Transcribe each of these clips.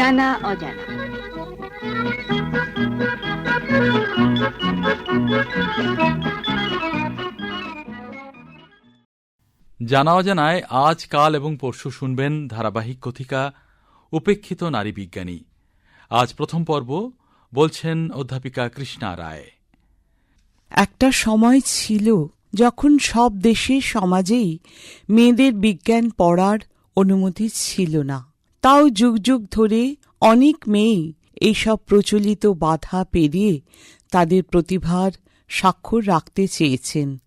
জানা অজানা। জানা অজানায় আজ কাল এবং পরশু শুনবেন ধারাবাহিক কথিকা উপেক্ষিত নারী বিজ্ঞানী। আজ প্রথম পর্ব বলছেন অধ্যাপিকা কৃষ্ণা রায়। একটা সময় ছিল যখন সব দেশে সমাজেই মেয়েদের বিজ্ঞান পড়ার অনুমতি ছিল না। তাও যুগ যুগ ধরে অনেক মেয়েই এইসব প্রচলিত বাধা পেরিয়ে তাদের প্রতিভার স্বাক্ষর রাখতে চেয়েছেন।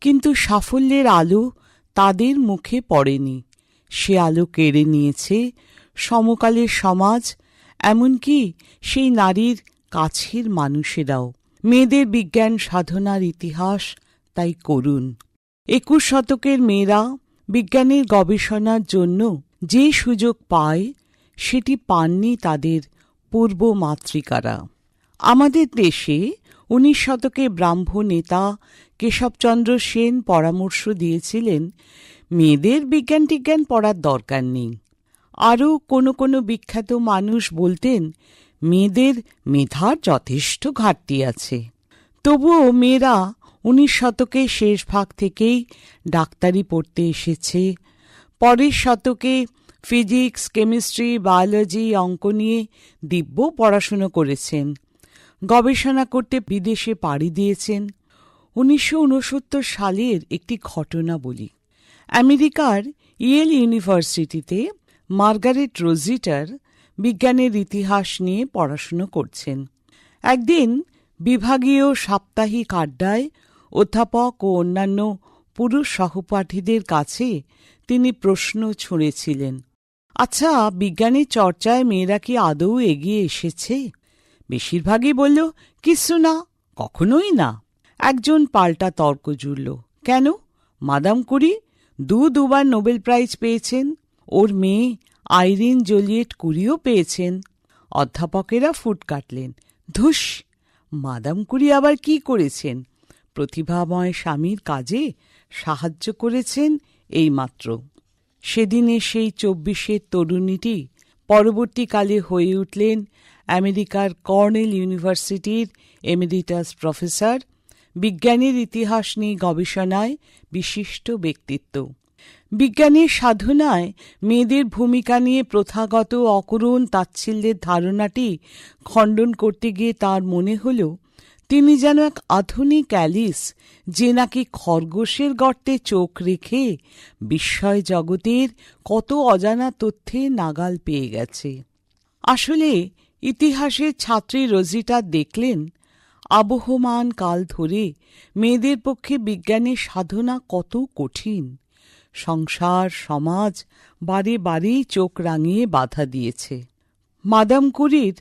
কিন্তু সাফল্যের আলো তাদের মুখে পড়েনি। সে আলো কেড়ে নিয়েছে সমকালের সমাজ, এমনকি সেই নারীর কাছের মানুষেরাও। মেয়েদের বিজ্ঞান সাধনার ইতিহাস তাই করুন। একুশ শতকের মেয়েরা বিজ্ঞানের গবেষণার জন্য যে সুযোগ পায়, সেটি পাননি তাদের পূর্ব মাতৃকারা। আমাদের দেশে উনিশ শতকে ব্রাহ্ম নেতা কেশবচন্দ্র সেন পরামর্শ দিয়েছিলেন, মেয়েদের বিজ্ঞান টিজ্ঞান পড়ার দরকার নেই। আরও কোনো কোনো বিখ্যাত মানুষ বলতেন, মেয়েদের মেধার যথেষ্ট ঘাটতি আছে। তবুও মেয়েরা উনিশ শতকের শেষ ভাগ থেকেই ডাক্তারি পড়তে এসেছে। পরের শতকে ফিজিক্স, কেমিস্ট্রি, বায়োলজি, অঙ্ক নিয়ে দিব্য পড়াশুনো করেছেন। গবেষণা করতে বিদেশে পাড়ি দিয়েছেন। উনিশশো উনসত্তর সালের একটি ঘটনা বলি। আমেরিকার ইয়েল ইউনিভার্সিটিতে মার্গারেট রোজিটার বিজ্ঞানের ইতিহাস নিয়ে পড়াশুনো করছেন। একদিন বিভাগীয় সাপ্তাহিক আড্ডায় অধ্যাপক ও অন্যান্য পুরুষ সহপাঠীদের কাছে তিনি প্রশ্ন ছুঁড়েছিলেন। আচ্ছা বিজ্ঞানের চর্চায় মেয়েরা কি আদৌ এগিয়ে এসেছে? বেশিরভাগই বলল, কিছু না, কখনোই না। একজন পাল্টা তর্ক জুড়ল, কেন? মাদাম কুরি দু দুবার নোবেল প্রাইজ পেয়েছেন, ওর মেয়ে আইরিন জোলিয়েট কুরিও পেয়েছেন। অধ্যাপকেরা ফুট কাটলেন, ধুস, মাদাম কুরি আবার কি করেছেন? প্রতিভাময় স্বামীর কাজে সাহায্য করেছেন এইমাত্র। সেদিনে সেই চব্বিশের তরুণীটি পরবর্তীকালে হয়ে উঠলেন আমেরিকার কর্নেল ইউনিভার্সিটির এমেরিটাস প্রফেসর। বিজ্ঞানের ইতিহাস নিয়ে গবেষণায় বিশিষ্ট ব্যক্তিত্ব। বিজ্ঞানের সাধনায় মেয়েদের ভূমিকা নিয়ে প্রথাগত অকরুণ তাচ্ছিল্যের ধারণাটি খণ্ডন করতে গিয়ে তার মনে হল তিনি যেন এক আধুনিক অ্যালিস, যে নাকি খরগোশের গর্তে চোখ রেখে বিস্ময় জগতের কত অজানা তথ্যে নাগাল পেয়ে গেছে। আসলে ইতিহাসের ছাত্রী রোজিটা দেখলেন, আবহমান কাল ধরে মেয়েদের পক্ষে বিজ্ঞানের সাধনা কত কঠিন। সংসার, সমাজ বারে বারেই চোখ রাঙিয়ে বাধা দিয়েছে। মাদাম কুরির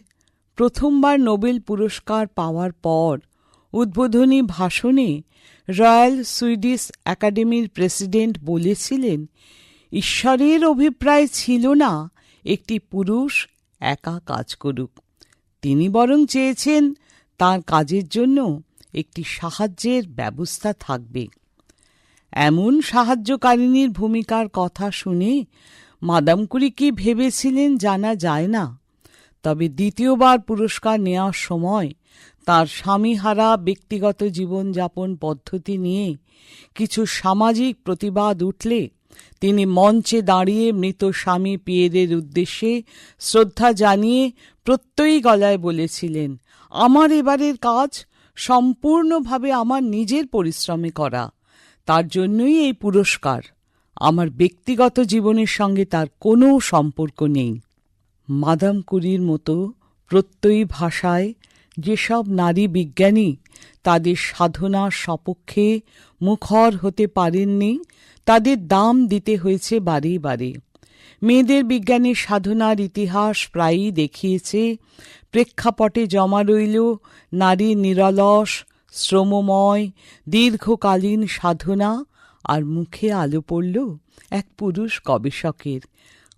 প্রথমবার নোবেল পুরস্কার পাওয়ার পর উদ্বোধনী ভাষণে রয়্যাল সুইডিশ একাডেমির প্রেসিডেন্ট বলেছিলেন, ঈশ্বরের অভিপ্রায় ছিল না একটি পুরুষ একা কাজ করুক। তিনি বরং চেয়েছেন তার কাজের জন্য একটি সাহায্যের ব্যবস্থা থাকবে। এমন সাহায্যকারিনীর ভূমিকার কথা শুনে মাদাম কুরি কি ভেবেছিলেন জানা যায় না তবে দ্বিতীয়বার পুরস্কার নেওয়ার সময় তার স্বামীহারা ব্যক্তিগত জীবনযাপন পদ্ধতি নিয়ে কিছু সামাজিক প্রতিবাদ উঠলে তিনি মঞ্চে দাঁড়িয়ে মৃত স্বামী পিয়েরের উদ্দেশ্যে শ্রদ্ধা জানিয়ে প্রত্যয়ী গলায় বলেছিলেন, আমার এবারের কাজ সম্পূর্ণভাবে আমার নিজের পরিশ্রমে করা। তার জন্যই এই পুরস্কার। আমার ব্যক্তিগত জীবনের সঙ্গে তার কোনো সম্পর্ক নেই। মাদাম কুরির মতো প্রত্যয়ী ভাষায় যেসব নারী বিজ্ঞানী তাদের সাধনার সপক্ষে মুখর হতে পারেননি, তাদের দাম দিতে হয়েছে বারে বারে। মেয়েদের বিজ্ঞানের সাধনার ইতিহাস প্রায়ই দেখিয়েছে, প্রেক্ষাপটে জমা রইল নারীর নিরলস, শ্রমময়, দীর্ঘকালীন সাধনা, আর মুখে আলো পড়ল এক পুরুষ গবেষকের।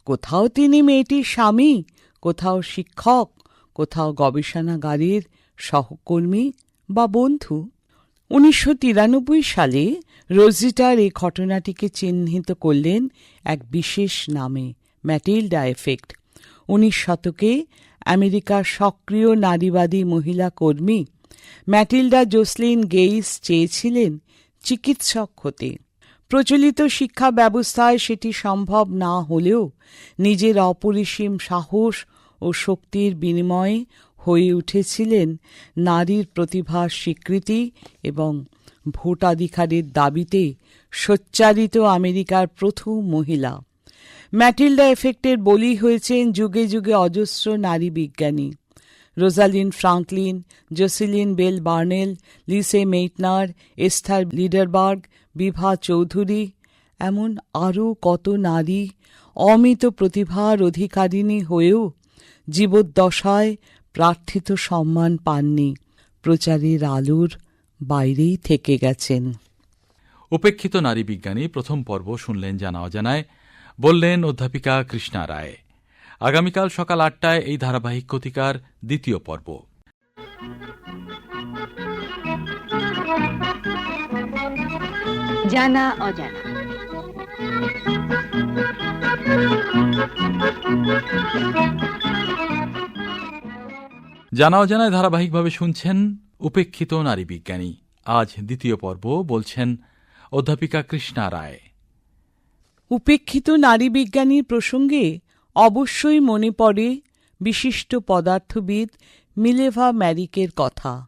কোথাও তিনি মেয়েটির স্বামী, কোথাও শিক্ষক, কোথাও গবেষণাগারের সহকর্মী বা বন্ধু। উনিশশো তিরানব্বই সালে রোজিটার এই ঘটনাটিকে চিহ্নিত করলেন এক বিশেষ নামে, ম্যাটিল্ডা এফেক্ট। উনিশ শতকে আমেরিকার সক্রিয় নারীবাদী মহিলা কর্মী ম্যাটিল্ডা জোসলিন গেইস চেয়েছিলেন চিকিৎসক হতে। প্রচলিত শিক্ষা ব্যবস্থায় সেটি সম্ভব না হলেও নিজের অপরিসীম সাহস ও শক্তির বিনিময়ে হয়ে উঠেছিলেন নারীর প্রতিভার স্বীকৃতি এবং ভোটাধিকারের দাবিতে সোচ্চারিত আমেরিকার প্রথম মহিলা। ম্যাটিল্ডা এফেক্টের বলি হয়েছেন যুগে যুগে অজস্র নারী বিজ্ঞানী। Rosalind Franklin, Jocelyn Bell Burnell, Lise Meitner, Esther Lederberg Bibha Chowdhuri, এমন আরও কত নারী অমিত প্রতিভার অধিকারিণী হয়েও জীবদ্দশায় প্রার্থিত সম্মান পাননি। প্রচারের আলোর বাইরেই থেকে গেছেন। উপেক্ষিত নারী বিজ্ঞানী প্রথম পর্ব শুনলেন জানা অজানায় বললেন অধ্যাপিকা কৃষ্ণা রায়। আগামীকাল সকাল আটটায় এই ধারাবাহিক কতিকার দ্বিতীয় পর্ব। জানা অজানা। জানা অজানায় ধারাবাহিকভাবে শুনছেন উপেক্ষিত নারী বিজ্ঞানী। আজ দ্বিতীয় পর্ব বলছেন অধ্যাপিকা কৃষ্ণা রায়। উপেক্ষিত নারী বিজ্ঞানীর প্রসঙ্গে অবশ্যই মনে পড়ে বিশিষ্ট পদার্থবিদ মিলেভা ম্যারিকের কথা।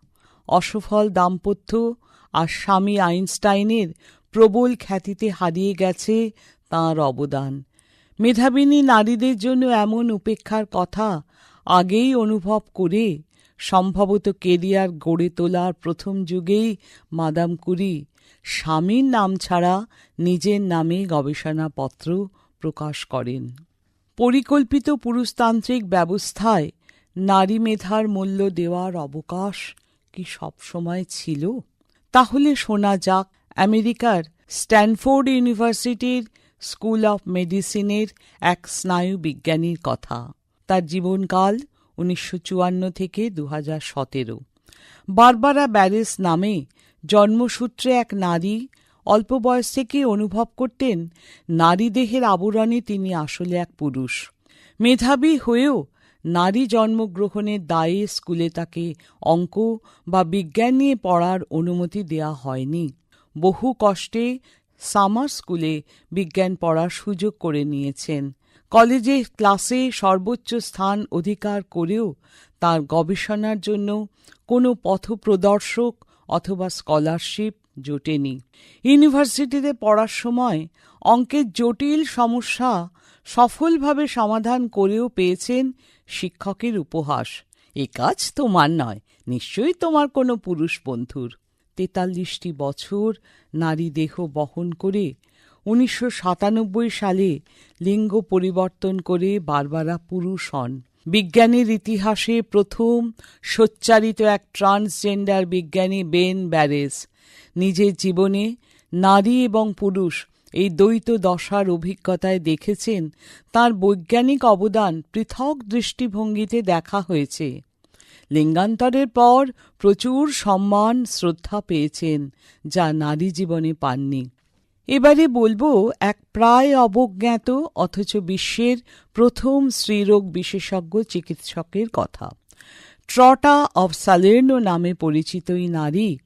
অসফল দাম্পত্য আর স্বামী আইনস্টাইনের প্রবল খ্যাতিতে হারিয়ে গেছে তাঁর অবদান। মেধাবিনী নারীদের জন্য এমন উপেক্ষার কথা আগেই অনুভব করে সম্ভবত কেরিয়ার গড়ে তোলার প্রথম যুগেই মাদাম কুরি স্বামীর নাম ছাড়া নিজের নামে গবেষণাপত্র প্রকাশ করেন। পরিকল্পিত পুরুষতান্ত্রিক ব্যবস্থায় নারী মেধার মূল্য দেওয়ার অবকাশ কি সবসময় ছিল? তাহলে শোনা যাক আমেরিকার স্ট্যানফোর্ড ইউনিভার্সিটির স্কুল অফ মেডিসিনের এক স্নায়ু বিজ্ঞানীর কথা। তার জীবনকাল উনিশশো চুয়ান্ন থেকে দু সতেরো। বারবারা ব্যারেস নামে জন্মসূত্রে এক নারী অল্প বয়স থেকে অনুভব করতেন নারী দেহের আবরণে তিনি আসলে এক পুরুষ। মেধাবী হয়েও নারী জন্মগ্রহণের দায়ে স্কুলে তাকে অঙ্ক বা বিজ্ঞান নিয়ে পড়ার অনুমতি দেয়া হয়নি। বহু কষ্টে সামার স্কুলে বিজ্ঞান পড়ার সুযোগ করে নিয়েছেন। কলেজে ক্লাসে সর্বোচ্চ স্থান অধিকার করেও তার গবেষণার জন্য কোনো পথপ্রদর্শক অথবা স্কলারশিপ জোটেনি। ইউনিভার্সিটিতে পড়ার সময় অঙ্কের জটিল সমস্যা সফলভাবে সমাধান করেও পেয়েছেন শিক্ষকের উপহাস। এ কাজ তোমার নয়, নিশ্চয়ই তোমার কোনো পুরুষ বন্ধুর। তেতাল্লিশটি বছর নারী দেহ বহন করে উনিশশো সাতানব্বই সালে লিঙ্গ পরিবর্তন করে বারবারা পুরুষ হন। বিজ্ঞানের ইতিহাসে প্রথম সোচ্চারিত এক ট্রান্সজেন্ডার বিজ্ঞানী বেন ব্যারেস নিজের জীবনে নারী এবং পুরুষ এই দ্বৈত দশার অভিজ্ঞতায় দেখেছেন, তার বৈজ্ঞানিক অবদান পৃথক দৃষ্টিভঙ্গিতে দেখা হয়েছে। লিঙ্গান্তরের পর প্রচুর সম্মান, শ্রদ্ধা পেয়েছেন, যা নারী জীবনে পাননি। এবারে বলব, এক প্রায় অবজ্ঞাত, অথচ বিশ্বের প্রথম স্ত্রীরোগ বিশেষজ্ঞ চিকিৎসকের কথা। ট্রটা অব সালের্নো নামে পরিচিত এই নারী,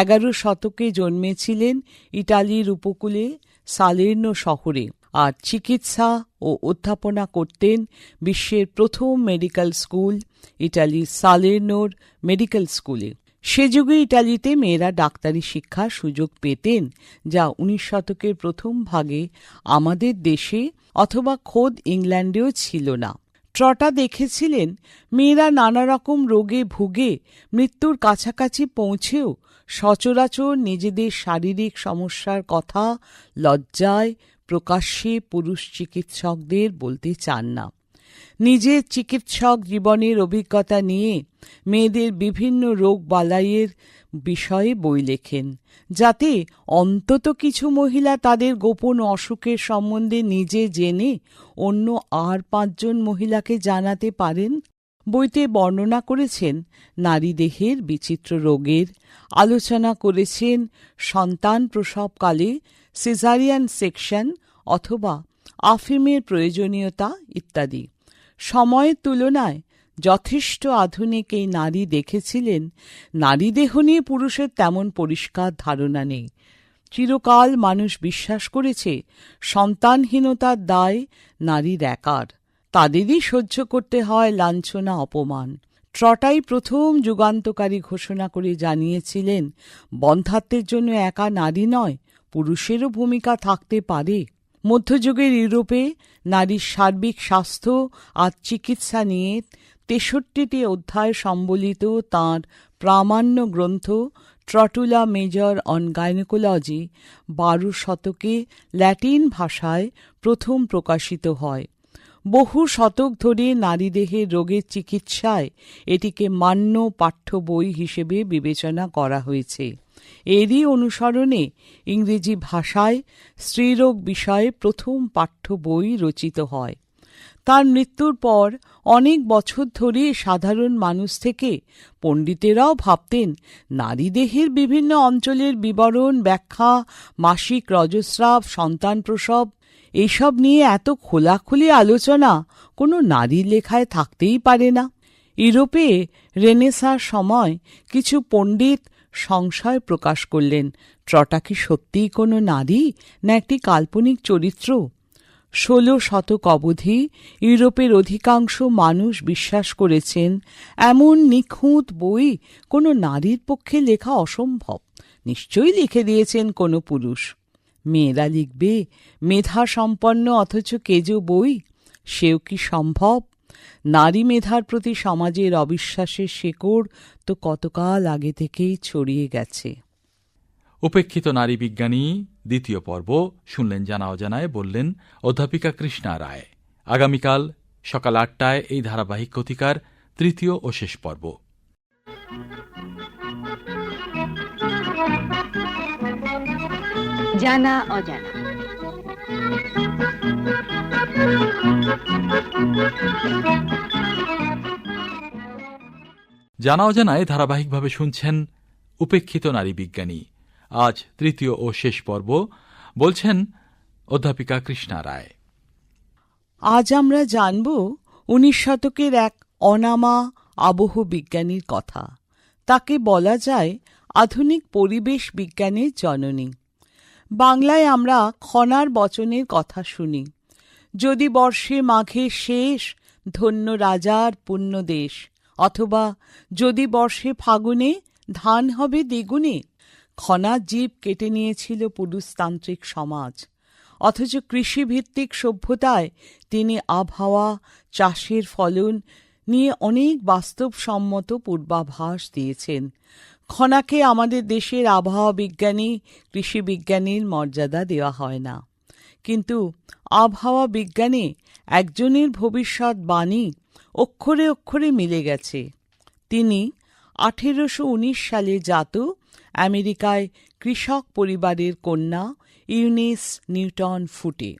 এগারো শতকে জন্মেছিলেন ইটালির উপকূলে, সালের্নো শহরে। আর চিকিৎসা ও অধ্যাপনা করতেন বিশ্বের প্রথম মেডিকেল স্কুল ইটালির সালের্নোর মেডিকেল স্কুলে। সে যুগে ইটালিতে মেয়েরা ডাক্তারি শিক্ষার সুযোগ পেতেন, যা উনিশ শতকের প্রথম ভাগে আমাদের দেশে অথবা খোদ ইংল্যান্ডেও ছিল না। ট্রটা দেখেছিলেন, মেয়েরা নানা রকম রোগে ভুগে মৃত্যুর কাছাকাছি পৌঁছেও সচরাচর নিজেদের শারীরিক সমস্যার কথা, লজ্জায় প্রকাশ্যে পুরুষ চিকিৎসকদের বলতে চান না। নিজের চিকিৎসক জীবনের অভিজ্ঞতা নিয়ে মেয়েদের বিভিন্ন রোগ বালাইয়ের বিষয়ে বই লেখেন, যাতে অন্তত কিছু মহিলা তাদের গোপন অসুখের সম্বন্ধে নিজে জেনে অন্য আর পাঁচজন মহিলাকে জানাতে পারেন। বইতে বর্ণনা করেছেন, নারী দেহের বিচিত্র রোগের আলোচনা করেছেন সন্তান প্রসবকালে সিজারিয়ান সেকশন অথবা আফিমের প্রয়োজনীয়তা ইত্যাদি। সময়ের তুলনায় যথেষ্ট আধুনিক এই নারী দেখেছিলেন, নারী দেহ নিয়ে পুরুষের তেমন পরিষ্কার ধারণা নেই। চিরকাল মানুষ বিশ্বাস করেছে, সন্তানহীনতার দায় নারীর একার। তাদেরই সহ্য করতে হয় লাঞ্ছনা, অপমান। ট্রটাই প্রথম যুগান্তকারী ঘোষণা করে জানিয়েছিলেন বন্ধাত্বের জন্য একা নারী নয় পুরুষেরও ভূমিকা থাকতে পারে। মধ্যযুগের ইউরোপে নারীর সার্বিক স্বাস্থ্য আর চিকিৎসা নিয়ে তেষট্টিটি অধ্যায় সম্বলিত তাঁর প্রামাণ্য গ্রন্থ ট্রটুলা মেজর অন গাইনোকোলজি বারো শতকে ল্যাটিন ভাষায় প্রথম প্রকাশিত হয়। বহু শতক ধরে নারীদেহের রোগের চিকিৎসায় এটিকে মান্য পাঠ্য বই হিসেবে বিবেচনা করা হয়েছে। এরই অনুসরণে ইংরেজি ভাষায় স্ত্রীরোগ বিষয়ে প্রথম পাঠ্য বই রচিত হয়। তার মৃত্যুর পর অনেক বছর ধরে সাধারণ মানুষ থেকে পণ্ডিতেরাও ভাবতেন, নারী দেহের বিভিন্ন অঞ্চলের বিবরণ, ব্যাখ্যা, মাসিক রজস্রাব, সন্তান প্রসব এইসব নিয়ে এত খোলাখুলি আলোচনা কোনো নারীর লেখায় থাকতেই পারে না। ইউরোপে রেনেসার সময় কিছু পণ্ডিত সংশয় প্রকাশ করলেন ট্রটা কি সত্যিই কোনো নারী, না একটি কাল্পনিক চরিত্র? ষোলো শতক অবধি ইউরোপের অধিকাংশ মানুষ বিশ্বাস করেছেন, এমন নিখুঁত বই কোনো নারীর পক্ষে লেখা অসম্ভব। নিশ্চয়ই লিখে দিয়েছেন কোনো পুরুষ। মেয়েরা লিখবে, মেধা সম্পন্ন অথচ কেজো বই, সেও কি সম্ভব? নারী মেধার প্রতি সমাজের অবিশ্বাসের শেকড় তো কতকাল আগে থেকেই ছড়িয়ে গেছে। উপেক্ষিত নারী বিজ্ঞানী দ্বিতীয় পর্ব শুনলেন জানা অজানায় বললেন অধ্যাপিকা কৃষ্ণা রায়। আগামীকাল সকাল আটটায় এই ধারাবাহিক কথিকার তৃতীয় ও শেষ পর্ব। জানা অজানা। জানা অজানায় ধারাবাহিকভাবে শুনছেন উপেক্ষিত নারী বিজ্ঞানী। আজ তৃতীয় ও শেষ পর্ব, বলছেন অধ্যাপিকা কৃষ্ণা রায়। আজ আমরা জানব উনিশ শতকের এক অনামা আবহ বিজ্ঞানীর কথা। তাকে বলা যায় আধুনিক পরিবেশ বিজ্ঞানের জননী। বাংলায় আমরা খনার বচনের কথা শুনি। যদি বর্ষে মাঘের শেষ, ধন্য রাজার পুণ্য দেশ অথবা যদি বর্ষে ফাগুনে, ধান হবে দ্বিগুণে। খনার জীব কেটে নিয়েছিল পুরুষতান্ত্রিক সমাজ। অথচ কৃষিভিত্তিক সভ্যতায় তিনি আবহাওয়া, চাষের ফলন নিয়ে অনেক বাস্তবসম্মত পূর্বাভাস দিয়েছেন। খনাকে আমাদের দেশের আবহাওয়া বিজ্ঞানী কৃষি বিজ্ঞানীর মর্যাদা দেওয়া হয় না। কিন্তু আবহাওয়া বিজ্ঞানে একজনের ভবিষ্যৎ বাণী অক্ষরে অক্ষরে মিলে গেছে। তিনি আঠেরোশো উনিশ সালে জাত, আমেরিকায় কৃষক পরিবারের কন্যা ইউনিস নিউটন ফুটে।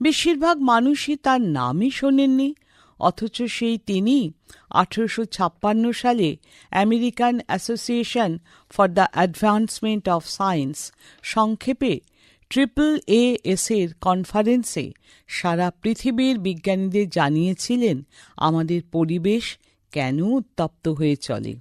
বেশিরভাগ মানুষই তার নামই শোনেননি, অথচ সেই তিনি আঠেরোশো ছাপ্পান্ন সালে American Association for the Advancement of Science সংক্ষেপে ট্রিপল এ এসের কনফারেন্সে সারা পৃথিবীর বিজ্ঞানীদের জানিয়েছিলেন, আমাদের পরিবেশ কেন উত্তপ্ত হয়ে চলে।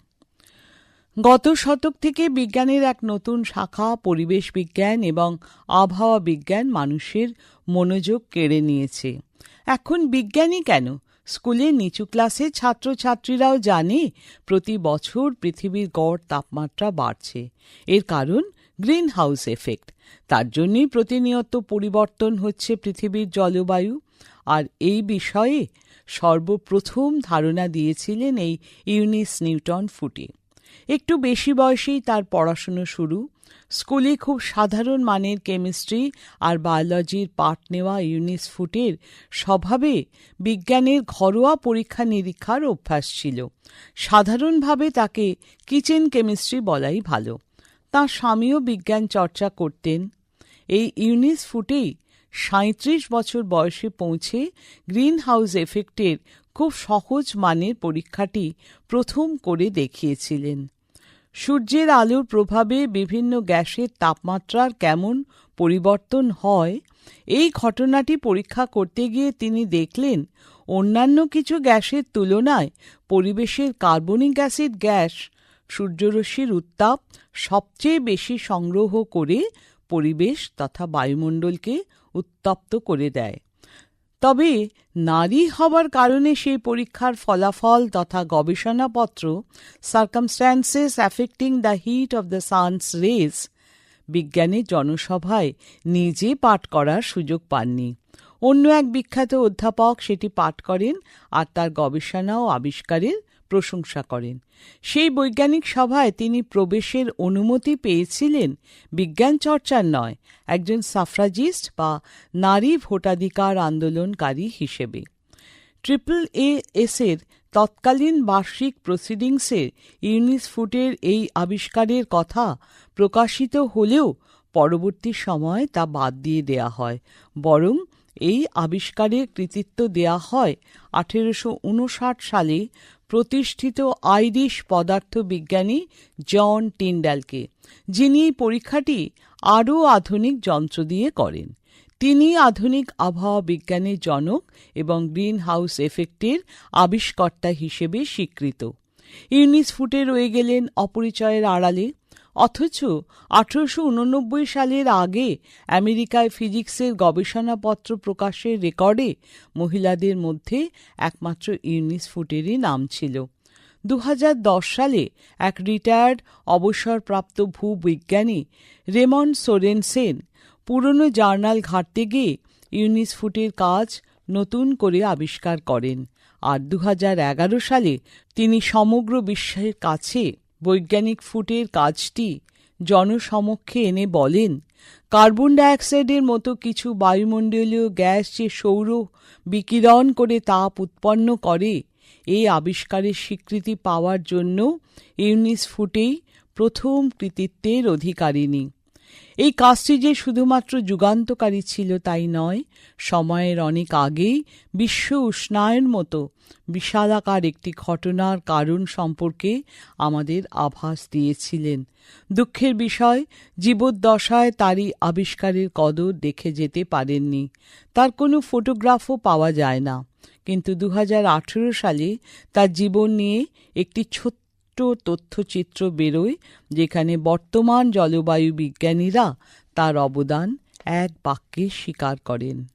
গত শতক থেকে বিজ্ঞানের এক নতুন শাখা পরিবেশ বিজ্ঞান এবং আবহাওয়া বিজ্ঞান মানুষের মনোযোগ কেড়ে নিয়েছে। এখন বিজ্ঞানী কেন? স্কুলে নিচু ক্লাসে ছাত্রছাত্রীরাও জানে, প্রতি বছর পৃথিবীর গড় তাপমাত্রা বাড়ছে। এর কারণ গ্রিন হাউস এফেক্ট। তার জন্যই প্রতিনিয়ত পরিবর্তন হচ্ছে পৃথিবীর জলবায়ু। আর এই বিষয়ে সর্বপ্রথম ধারণা দিয়েছিলেন এই ইউনিস নিউটন ফুটে। একটু বেশি বয়সেই তার পড়াশুনো শুরু। স্কুলে খুব সাধারণ মানের কেমিস্ট্রি আর বায়োলজির পাঠ নেওয়া ইউনিস ফুটের স্বভাবে বিজ্ঞানের ঘরোয়া পরীক্ষা নিরীক্ষার অভ্যাস ছিল। সাধারণভাবে তাকে কিচেন কেমিস্ট্রি বলাই ভালো। তাঁর স্বামীও বিজ্ঞান চর্চা করতেন। এই ইউনিস ফুটেই সাঁত্রিশ বছর বয়সে পৌঁছে গ্রিন হাউস এফেক্টের খুব সহজ মানের পরীক্ষাটি প্রথম করে দেখিয়েছিলেন। সূর্যের আলোর প্রভাবে বিভিন্ন গ্যাসের তাপমাত্রার কেমন পরিবর্তন হয়, এই ঘটনাটি পরীক্ষা করতে গিয়ে তিনি দেখলেন, অন্যান্য কিছু গ্যাসের তুলনায় পরিবেশের কার্বনিক অ্যাসিড গ্যাস সূর্যরশ্মির উত্তাপ সবচেয়ে বেশি সংগ্রহ করে পরিবেশ তথা বায়ুমণ্ডলকে উত্তপ্ত করে দেয়। তবে নারী হবার কারণে সেই পরীক্ষার ফলাফল তথা গবেষণাপত্র circumstances affecting the heat of the sun's rays বিজ্ঞানের জনসভায় নিজে পাঠ করার সুযোগ পাননি। অন্য এক বিখ্যাত অধ্যাপক সেটি পাঠ করেন আর তার গবেষণা ও আবিষ্কারের প্রশংসা করেন। সেই বৈজ্ঞানিক সভায় তিনি প্রবেশের অনুমতি পেয়েছিলেন বিজ্ঞান চর্চার নয়, একজন সাফরাজিস্ট বা নারী ভোটাধিকার আন্দোলনকারী হিসেবে। ট্রিপল এ এসের তৎকালীন বার্ষিক প্রসিডিংসে ইউনিস ফুটের এই আবিষ্কারের কথা প্রকাশিত হলেও পরবর্তী সময় তা বাদ দিয়ে দেয়া হয়, বরং এই আবিষ্কারের কৃতিত্ব দেয়া হয় আঠেরোশো উনষাট সালে প্রতিষ্ঠিত আইরিশ পদার্থবিজ্ঞানী জন টিন্ডালকে, যিনি এই পরীক্ষাটি আরও আধুনিক যন্ত্র দিয়ে করেন। তিনি আধুনিক আবহাওয়া বিজ্ঞানের জনক এবং গ্রিন হাউস এফেক্টের আবিষ্কর্তা হিসেবে স্বীকৃত। ইউনিস ফুটে রয়ে গেলেন অপরিচয়ের আড়ালে। অথচ আঠারোশো উননব্বই সালের আগে আমেরিকায় ফিজিক্সের গবেষণাপত্র প্রকাশের রেকর্ডে মহিলাদের মধ্যে একমাত্র ইউনিস ফুটেরই নাম ছিল। দু হাজার দশ সালে এক রিটায়ার্ড, অবসরপ্রাপ্ত ভূবিজ্ঞানী রেমন সোরেনসেন পুরনো জার্নাল ঘাঁটতে গিয়ে ইউনিস ফুটের কাজ নতুন করে আবিষ্কার করেন। আর দু হাজার এগারো সালে তিনি সমগ্র বিশ্বের কাছে বৈজ্ঞানিক ফুটের কাজটি জনসমক্ষে এনে বলেন, কার্বন ডাইঅক্সাইডের মতো কিছু বায়ুমণ্ডলীয় গ্যাস যে সৌর বিকিরণ করে তাপ উৎপন্ন করে, এই আবিষ্কারের স্বীকৃতি পাওয়ার জন্য ইউনিস ফুটেই প্রথম কৃতিত্বের অধিকারিণী। এই কাজটি যে শুধুমাত্র যুগান্তকারী ছিল তাই নয়, সময়ের অনেক আগেই বিশ্ব উষ্ণায়ন মতো বিশালাকার একটি ঘটনার কারণ সম্পর্কে আমাদের আভাস দিয়েছিলেন। দুঃখের বিষয়, জীবদ্দশায় তারই আবিষ্কারের কদর দেখে যেতে পারেননি। তার কোনো ফটোগ্রাফও পাওয়া যায় না। কিন্তু দু হাজার আঠেরো সালে তার জীবন নিয়ে একটি ছোট্ট তথ্যচিত্র বেরোয়, যেখানে বর্তমান জলবায়ু বিজ্ঞানীরা তার অবদান এক বাক্যে স্বীকার করেন।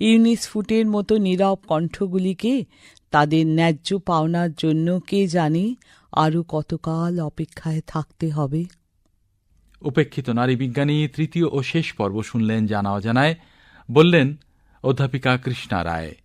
ইউনিস ফুটের মতো নীরব কণ্ঠগুলিকে তাদের ন্যায্য পাওনার জন্য কে জানে আরও কতকাল অপেক্ষায় থাকতে হবে? উপেক্ষিত নারী বিজ্ঞানী তৃতীয় ও শেষ পর্ব শুনলেন জানা অজানায় বললেন, অধ্যাপিকা কৃষ্ণা রায়।